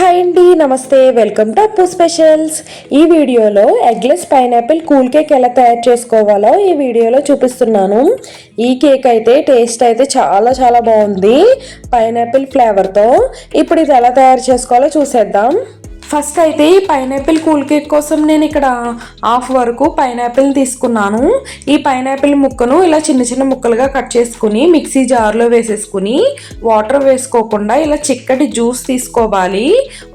Hi అండి నమస్తే welcome to అప్పు స్పెషల్స్. ఈ వీడియోలో ఎగ్లెస్ పైనాపిల్ కూల్ కేక్ ఎలా తయారు చేసుకోవాలో ఈ వీడియోలో చూపిస్తున్నాను. ఈ కేక్ అయితే టేస్ట్ అయితే చాలా చాలా బాగుంది. పైనాపిల్ ఫ్లేవర్తో. ఇప్పుడు ఇది ఎలా తయారు చేసుకోవాలో చూసేద్దాం. ఫస్ట్ అయితే ఈ పైనాపిల్ కూల్ కేక్ కోసం నేను ఇక్కడ హాఫ్ వరకు పైనాపిల్ తీసుకున్నాను. ఈ పైనాపిల్ ముక్కను ఇలా చిన్న చిన్న ముక్కలుగా కట్ చేసుకుని మిక్సీ జార్లో వేసేసుకుని వాటర్ వేసుకోకుండా ఇలా చిక్కటి జ్యూస్ తీసుకోవాలి.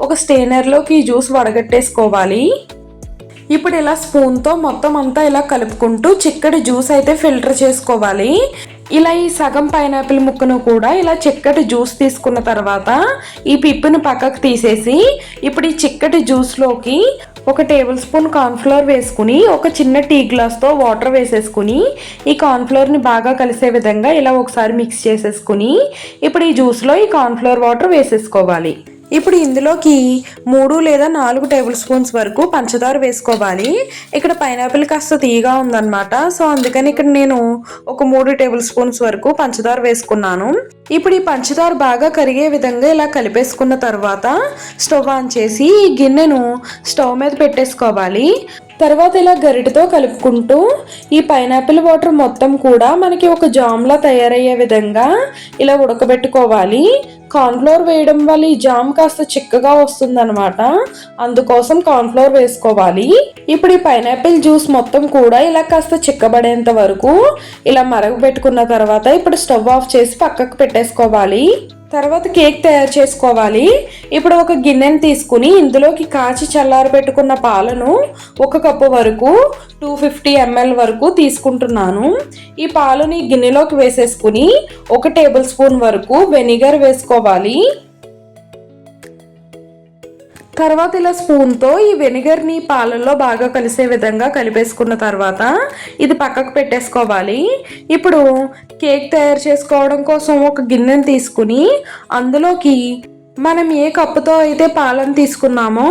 ఒక స్టెయినర్లోకి ఈ జ్యూస్ వడగట్టేసుకోవాలి. ఇప్పుడు ఇలా స్పూన్తో మొత్తం అంతా ఇలా కలుపుకుంటూ చిక్కటి జ్యూస్ అయితే ఫిల్టర్ చేసుకోవాలి. ఇలా ఈ సగం పైనాపిల్ ముక్కను కూడా ఇలా చిక్కటి జ్యూస్ తీసుకున్న తర్వాత ఈ పిప్పును పక్కకు తీసేసి ఇప్పుడు ఈ చిక్కటి జ్యూస్లోకి ఒక టేబుల్ స్పూన్ కార్న్ఫ్లోర్ వేసుకుని ఒక చిన్న టీ గ్లాస్తో వాటర్ వేసేసుకుని ఈ కార్న్ఫ్లోర్ని బాగా కలిసే విధంగా ఇలా ఒకసారి మిక్స్ చేసేసుకుని ఇప్పుడు ఈ జ్యూస్లో ఈ కార్న్ఫ్లోర్ వాటర్ వేసేసుకోవాలి. ఇప్పుడు ఇందులోకి మూడు లేదా నాలుగు టేబుల్ స్పూన్స్ వరకు పంచదార వేసుకోవాలి. ఇక్కడ పైనాపిల్ కాస్త తీయగా ఉందన్నమాట. సో అందుకని ఇక్కడ నేను ఒక మూడు టేబుల్ స్పూన్స్ వరకు పంచదార వేసుకున్నాను. ఇప్పుడు ఈ పంచదార బాగా కరిగే విధంగా ఇలా కలిపేసుకున్న తర్వాత స్టవ్ ఆన్ చేసి ఈ గిన్నెను స్టవ్ మీద పెట్టేసుకోవాలి. తర్వాత ఇలా గరిటతో కలుపుకుంటూ ఈ పైనాపిల్ వాటర్ మొత్తం కూడా మనకి ఒక జామ్లా తయారయ్యే విధంగా ఇలా ఉడకబెట్టుకోవాలి. కార్న్ఫ్లోర్ వేయడం వల్ల ఈ జామ్ కాస్త చిక్కగా వస్తుందన్నమాట. అందుకోసం కార్న్ఫ్లోర్ వేసుకోవాలి. ఇప్పుడు ఈ పైనాపిల్ జ్యూస్ మొత్తం కూడా ఇలా కాస్త చిక్కబడేంత వరకు ఇలా మరగబెట్టుకున్న తర్వాత ఇప్పుడు స్టవ్ ఆఫ్ చేసి పక్కకు పెట్టేసుకోవాలి. తర్వాత కేక్ తయారు చేసుకోవాలి. ఇప్పుడు ఒక గిన్నెని తీసుకుని ఇందులోకి కాచి చల్లారి పెట్టుకున్న పాలను ఒక కప్పు వరకు టూ ఫిఫ్టీ ఎంఎల్ వరకు తీసుకుంటున్నాను. ఈ పాలుని గిన్నెలోకి వేసేసుకుని ఒక టేబుల్ స్పూన్ వరకు వెనిగర్ వేసుకోవాలి. తర్వాత ఇలా స్పూన్తో ఈ వెనిగర్ని పాలల్లో బాగా కలిసే విధంగా కలిపేసుకున్న తర్వాత ఇది పక్కకు పెట్టేసుకోవాలి. ఇప్పుడు కేక్ తయారు చేసుకోవడం కోసం ఒక గిన్నెను తీసుకుని అందులోకి మనం ఏ కప్పుతో అయితే పాలను తీసుకున్నామో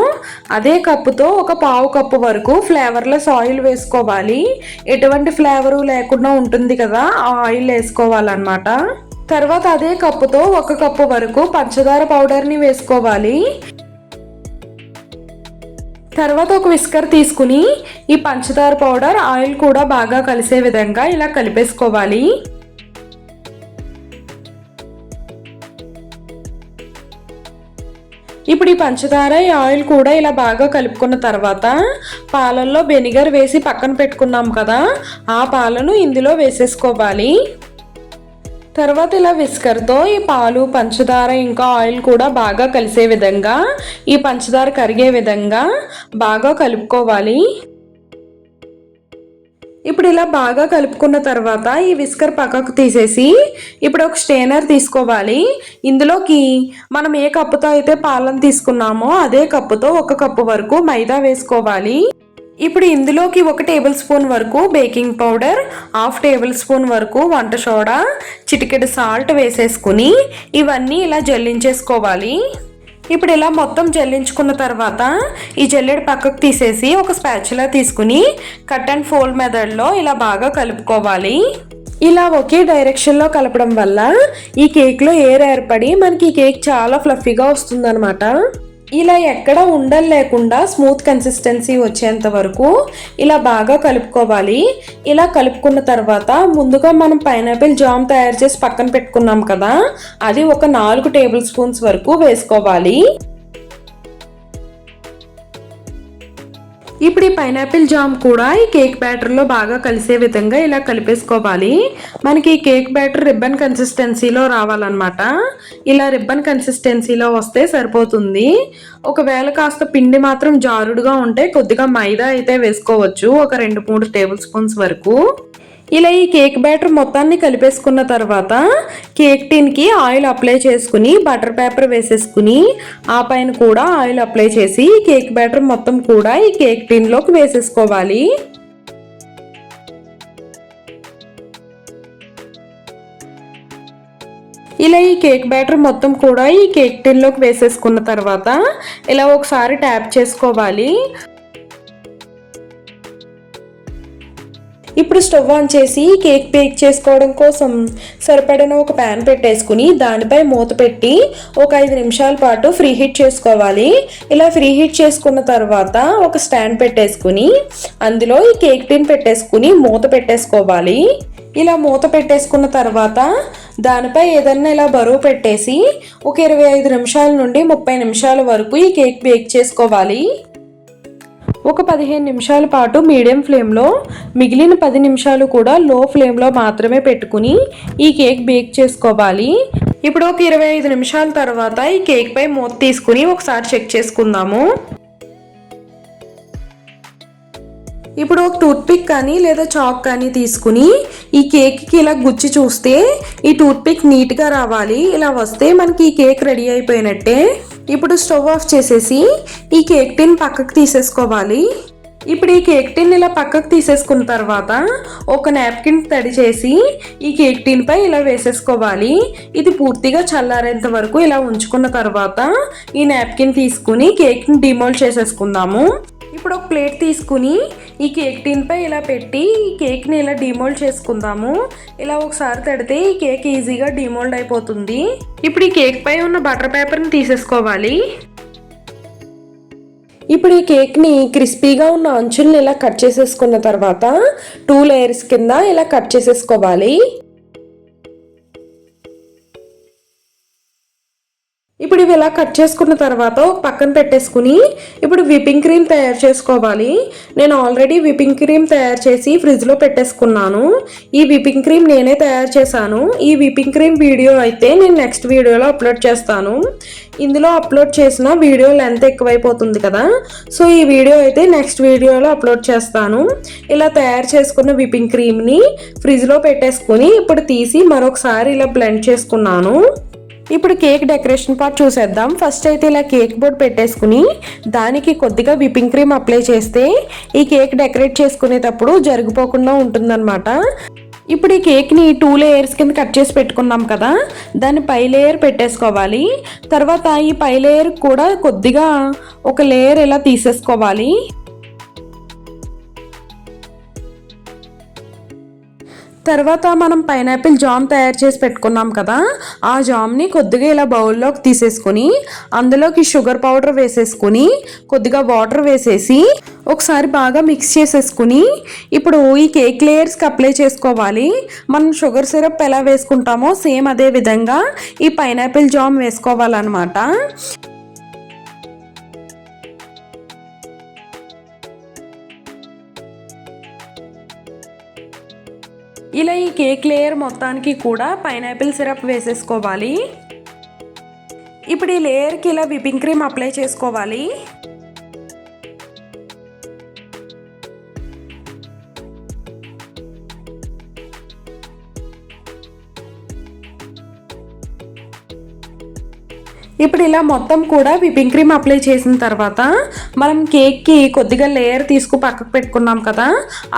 అదే కప్పుతో ఒక పావు కప్పు వరకు ఫ్లేవర్లెస్ ఆయిల్ వేసుకోవాలి. ఎటువంటి ఫ్లేవరు లేకుండా ఉంటుంది కదా ఆ ఆయిల్ వేసుకోవాలన్నమాట. తర్వాత అదే కప్పుతో ఒక కప్పు వరకు పంచదార పౌడర్ని వేసుకోవాలి. తర్వాత ఒక విస్కర్ తీసుకుని ఈ పంచదార పౌడర్ ఆయిల్ కూడా బాగా కలిసే విధంగా ఇలా కలిపేసుకోవాలి. ఇప్పుడు ఈ పంచదార ఈ ఆయిల్ కూడా ఇలా బాగా కలుపుకున్న తర్వాత పాలల్లో వెనిగర్ వేసి పక్కన పెట్టుకున్నాం కదా ఆ పాలను ఇందులో వేసేసుకోవాలి. తర్వాత ఇలా విస్కర్తో ఈ పాలు పంచదార ఇంకా ఆయిల్ కూడా బాగా కలిసే విధంగా ఈ పంచదార కరిగే విధంగా బాగా కలుపుకోవాలి. ఇప్పుడు ఇలా బాగా కలుపుకున్న తర్వాత ఈ విస్కర్ పక్కకు తీసేసి ఇప్పుడు ఒక స్టేనర్ తీసుకోవాలి. ఇందులోకి మనం ఏ కప్పుతో అయితే పాలను తీసుకున్నామో అదే కప్పుతో ఒక కప్పు వరకు మైదా వేసుకోవాలి. ఇప్పుడు ఇందులోకి ఒక టేబుల్ స్పూన్ వరకు baking powder half table spoon వరకు వంట సోడా చిటికెడు సాల్ట్ వేసేసుకుని ఇవన్నీ ఇలా జల్లించేసుకోవాలి. ఇప్పుడు ఇలా మొత్తం జల్లించుకున్న తర్వాత ఈ జల్లెడ పక్కకు తీసేసి ఒక స్పాచులా తీసుకుని కట్ అండ్ ఫోల్డ్ మెథడ్లో ఇలా బాగా కలుపుకోవాలి. ఇలా ఒకే డైరెక్షన్లో కలపడం వల్ల ఈ కేక్లో ఏర్ ఏర్పడి మనకి ఈ కేక్ చాలా ఫ్లఫీగా వస్తుందన్నమాట. ఇలా ఎక్కడ ఉండలు లేకుండా స్మూత్ కన్సిస్టెన్సీ వచ్చేంత వరకు ఇలా బాగా కలుపుకోవాలి. ఇలా కలుపుకున్న తర్వాత ముందుగా మనం పైనాపిల్ జామ్ తయారు చేసి పక్కన పెట్టుకున్నాం కదా అది ఒక నాలుగు టేబుల్ స్పూన్స్ వరకు వేసుకోవాలి. ఇప్పుడు ఈ పైనాపిల్ జామ్ కూడా ఈ కేక్ బ్యాటర్లో బాగా కలిసే విధంగా ఇలా కలిపేసుకోవాలి. మనకి ఈ కేక్ బ్యాటర్ రిబ్బన్ కన్సిస్టెన్సీలో రావాలన్నమాట. ఇలా రిబ్బన్ కన్సిస్టెన్సీలో వస్తే సరిపోతుంది. ఒకవేళ కాస్త పిండి మాత్రం జారుడుగా ఉంటే కొద్దిగా మైదా అయితే వేసుకోవచ్చు. ఒక రెండు మూడు టేబుల్ స్పూన్స్ వరకు. ఇలా ఈ కేక్ బ్యాటర్ మొత్తాన్ని కలిపేసుకున్న తర్వాత కేక్ టిన్కి ఆయిల్ అప్లై చేసుకుని బటర్ పేపర్ వేసేసుకుని ఆ పైన కూడా ఆయిల్ అప్లై చేసి ఈ కేక్ బ్యాటర్ మొత్తం కూడా ఈ కేక్ టిన్లోకి వేసేసుకోవాలి. ఇలా ఈ కేక్ బ్యాటర్ మొత్తం కూడా ఈ కేక్ టిన్లోకి వేసేసుకున్న తర్వాత ఇలా ఒకసారి ట్యాప్ చేసుకోవాలి. ఇప్పుడు స్టవ్ ఆన్ చేసి కేక్ బేక్ చేసుకోవడం కోసం సరిపడిన ఒక ప్యాన్ పెట్టేసుకుని దానిపై మూత పెట్టి ఒక ఐదు నిమిషాల పాటు ఫ్రీ హీట్ చేసుకోవాలి. ఇలా ఫ్రీ హీట్ చేసుకున్న తర్వాత ఒక స్టాండ్ పెట్టేసుకుని అందులో ఈ కేక్ టిన్ పెట్టేసుకుని మూత పెట్టేసుకోవాలి. ఇలా మూత పెట్టేసుకున్న తర్వాత దానిపై ఏదన్నా ఇలా బరువు పెట్టేసి ఒక ఇరవై ఐదు నిమిషాల నుండి ముప్పై నిమిషాల వరకు ఈ కేక్ బేక్ చేసుకోవాలి. ఒక పదిహేను నిమిషాల పాటు మీడియం ఫ్లేమ్లో మిగిలిన పది నిమిషాలు కూడా లో ఫ్లేమ్లో మాత్రమే పెట్టుకుని ఈ కేక్ బేక్ చేసుకోవాలి. ఇప్పుడు ఒక ఇరవై ఐదు నిమిషాల తర్వాత ఈ కేక్ పై మూత తీసుకుని ఒకసారి చెక్ చేసుకుందాము. ఇప్పుడు ఒక టూత్పిక్ కానీ లేదా చాక్ కానీ తీసుకుని ఈ కేక్కి ఇలా గుచ్చి చూస్తే ఈ టూత్పిక్ నీట్గా రావాలి. ఇలా వస్తే మనకి ఈ కేక్ రెడీ అయిపోయినట్టే. ఇప్పుడు స్టవ్ ఆఫ్ చేసేసి ఈ కేక్ టిన్ పక్కకు తీసేసుకోవాలి. ఇప్పుడు ఈ కేక్ టిన్ ఇలా పక్కకు తీసేసుకున్న తర్వాత ఒక నాప్కిన్ తడి చేసి ఈ కేక్ టిన్పై ఇలా వేసేసుకోవాలి. ఇది పూర్తిగా చల్లారేంత వరకు ఇలా ఉంచుకున్న తర్వాత ఈ నాప్కిన్ తీసుకుని కేక్ని డిమోల్డ్ చేసేసుకుందాము. ఇప్పుడు ఒక ప్లేట్ తీసుకుని ఈ కేక్ టిన్ పై ఇలా పెట్టి ఈ కేక్ని ఇలా డిమోల్డ్ చేసుకుందాము. ఇలా ఒకసారి తడితే ఈ కేక్ ఈజీగా డిమోల్డ్ అయిపోతుంది. ఇప్పుడు ఈ కేక్ పై ఉన్న బటర్ పేపర్ని తీసేసుకోవాలి. ఇప్పుడు ఈ కేక్ని క్రిస్పీగా ఉన్న అంచుల్ని ఇలా కట్ చేసేసుకున్న తర్వాత టూ లేయర్స్ కింద ఇలా కట్ చేసేసుకోవాలి. ఇలా కట్ చేసుకున్న తర్వాత ఒక పక్కన పెట్టేసుకుని ఇప్పుడు విపింగ్ క్రీమ్ తయారు చేసుకోవాలి. నేను ఆల్రెడీ విపింగ్ క్రీమ్ తయారు చేసి ఫ్రిడ్జ్లో పెట్టేసుకున్నాను. ఈ విపింగ్ క్రీమ్ నేనే తయారు చేశాను. ఈ విపింగ్ క్రీమ్ వీడియో అయితే నేను నెక్స్ట్ వీడియోలో అప్లోడ్ చేస్తాను. ఇందులో అప్లోడ్ చేసిన వీడియో లెంత్ ఎక్కువైపోతుంది కదా. సో ఈ వీడియో అయితే నెక్స్ట్ వీడియోలో అప్లోడ్ చేస్తాను. ఇలా తయారు చేసుకున్న విపింగ్ క్రీమ్ని ఫ్రిడ్జ్లో పెట్టేసుకుని ఇప్పుడు తీసి మరొకసారి ఇలా బ్లెండ్ చేసుకున్నాను. ఇప్పుడు కేక్ డెకరేషన్ పార్ట్ చూసేద్దాం. ఫస్ట్ అయితే ఇలా కేక్ బోర్డ్ పెట్టేసుకుని దానికి కొద్దిగా విపింగ్ క్రీమ్ అప్లై చేస్తే ఈ కేక్ డెకరేట్ చేసుకునేటప్పుడు జరిగిపోకుండా ఉంటుందన్నమాట. ఇప్పుడు ఈ కేక్ని టూ లేయర్స్ కింద కట్ చేసి పెట్టుకున్నాం కదా దాన్ని పై లేయర్ పెట్టేసుకోవాలి. తర్వాత ఈ పై లేయర్ కూడా కొద్దిగా ఒక లేయర్ ఇలా తీసేసుకోవాలి. తర్వాత మనం పైనాపిల్ జామ్ తయారు చేసి పెట్టుకున్నాం కదా ఆ జామ్ని కొద్దిగా ఇలా బౌల్లోకి తీసేసుకొని అందులోకి షుగర్ పౌడర్ వేసేసుకుని కొద్దిగా వాటర్ వేసేసి ఒకసారి బాగా మిక్స్ చేసేసుకుని ఇప్పుడు ఈ కేక్ లేయర్స్కి అప్లై చేసుకోవాలి. మనం షుగర్ సిరప్ ఎలా వేసుకుంటామో సేమ్ అదే విధంగా ఈ పైనాపిల్ జామ్ వేసుకోవాలన్నమాట. ఇలా ఈ కేక్ లేయర్ మొత్తానికి కూడా పైనాపిల్ సిరప్ వేసేసుకోవాలి. ఇప్పుడు ఈ లేయర్కి ఇలా విపింగ్ క్రీమ్ అప్లై చేసుకోవాలి. ఇప్పుడు ఇలా మొత్తం కూడా విపింగ్ క్రీమ్ అప్లై చేసిన తర్వాత మనం కేక్కి కొద్దిగా లేయర్ తీసుకు పక్కకు పెట్టుకున్నాం కదా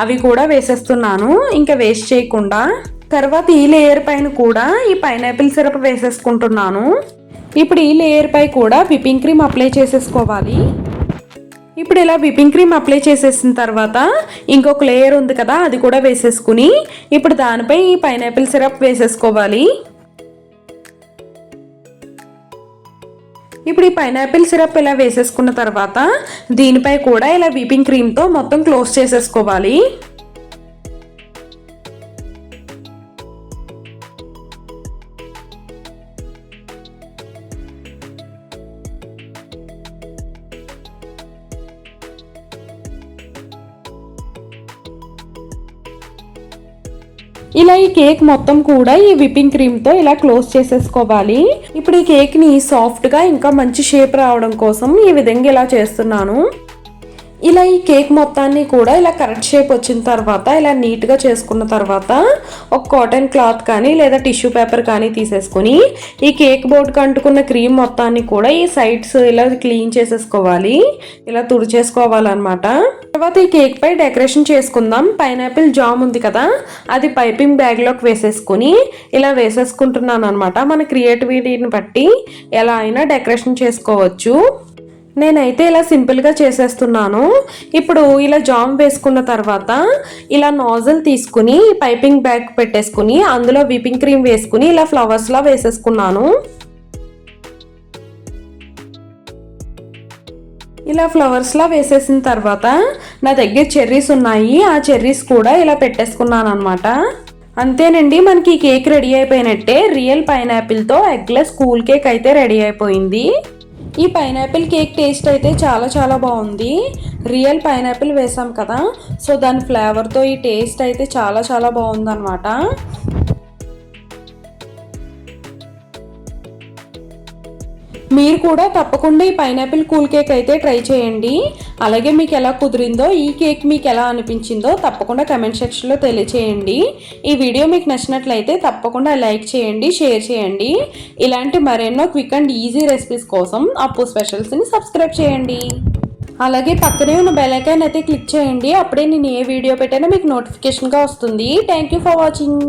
అవి కూడా వేసేస్తున్నాను. ఇంకా వేస్ట్ చేయకుండా తర్వాత ఈ లేయర్ పైన కూడా ఈ పైనాపిల్ సిరప్ వేసేసుకుంటున్నాను. ఇప్పుడు ఈ లేయర్ పై కూడా విపింగ్ క్రీమ్ అప్లై చేసేసుకోవాలి. ఇప్పుడు ఇలా విపింగ్ క్రీమ్ అప్లై చేసేసిన తర్వాత ఇంకొక లేయర్ ఉంది కదా అది కూడా వేసేసుకుని ఇప్పుడు దానిపై ఈ పైనాపిల్ సిరప్ వేసేసుకోవాలి. ఇప్పుడు ఈ పైనాపిల్ సిరప్ ఇలా వేసేసుకున్న తర్వాత దీనిపై కూడా ఇలా వీపింగ్ క్రీమ్తో మొత్తం క్లోజ్ చేసేసుకోవాలి. ఇలా ఈ కేక్ మొత్తం కూడా ఈ విప్పింగ్ క్రీమ్తో ఇలా క్లోజ్ చేసేసుకోవాలి. ఇప్పుడు ఈ కేక్ని సాఫ్ట్గా ఇంకా మంచి షేప్ రావడం కోసం ఈ విధంగా ఇలా చేస్తున్నాను. ఇలా ఈ కేక్ మొత్తాన్ని కూడా ఇలా కరెక్ట్ షేప్ వచ్చిన తర్వాత ఇలా నీట్గా చేసుకున్న తర్వాత ఒక కాటన్ క్లాత్ కానీ లేదా టిష్యూ పేపర్ కానీ తీసేసుకొని ఈ కేక్ బోర్డ్కి అంటుకున్న క్రీమ్ మొత్తాన్ని కూడా ఈ సైడ్స్ ఇలా క్లీన్ చేసేసుకోవాలి. ఇలా తుడిచేసుకోవాలన్నమాట. తర్వాత ఈ కేక్ పై డెకరేషన్ చేసుకుందాం. పైనాపిల్ జామ్ ఉంది కదా అది పైపింగ్ బ్యాగ్లోకి వేసేసుకుని ఇలా వేసేసుకుంటున్నాను అనమాట మన క్రియేటివిటీని బట్టి ఎలా అయినా డెకరేషన్ చేసుకోవచ్చు. నేనైతే ఇలా సింపుల్గా చేసేస్తున్నాను. ఇప్పుడు ఇలా జామ్ వేసుకున్న తర్వాత ఇలా నాజల్ తీసుకుని పైపింగ్ బ్యాగ్ పెట్టేసుకుని అందులో విపింగ్ క్రీమ్ వేసుకుని ఇలా ఫ్లవర్స్లా వేసేసుకున్నాను. ఇలా ఫ్లవర్స్లా వేసేసిన తర్వాత నా దగ్గర చెర్రీస్ ఉన్నాయి. ఆ చెర్రీస్ కూడా ఇలా పెట్టేసుకున్నాను అనమాట అంతేనండి మనకి ఈ కేక్ రెడీ అయిపోయినట్టే. రియల్ పైనాపిల్తో ఎగ్లెస్ కూల్ కేక్ అయితే రెడీ అయిపోయింది. ఈ పైనాపిల్ కేక్ టేస్ట్ అయితే చాలా చాలా బాగుంది. రియల్ పైనాపిల్ వేసాం కదా. సో దాని ఫ్లేవర్తో ఈ టేస్ట్ అయితే చాలా చాలా బాగుందన్నమాట. మీరు కూడా తప్పకుండా ఈ పైనాపిల్ కూల్ కేక్ అయితే ట్రై చేయండి. అలాగే మీకు ఎలా కుదిరిందో ఈ కేక్ మీకు ఎలా అనిపించిందో తప్పకుండా కమెంట్ సెక్షన్లో తెలియచేయండి. ఈ వీడియో మీకు నచ్చినట్లయితే తప్పకుండా లైక్ చేయండి షేర్ చేయండి. ఇలాంటి మరెన్నో క్విక్ అండ్ ఈజీ రెసిపీస్ కోసం అప్పు స్పెషల్స్ని సబ్స్క్రైబ్ చేయండి. అలాగే పక్కనే ఉన్న బెలైకాన్ అయితే క్లిక్ చేయండి. అప్పుడే నేను ఏ వీడియో పెట్టినా మీకు నోటిఫికేషన్గా వస్తుంది. Thank you for watching.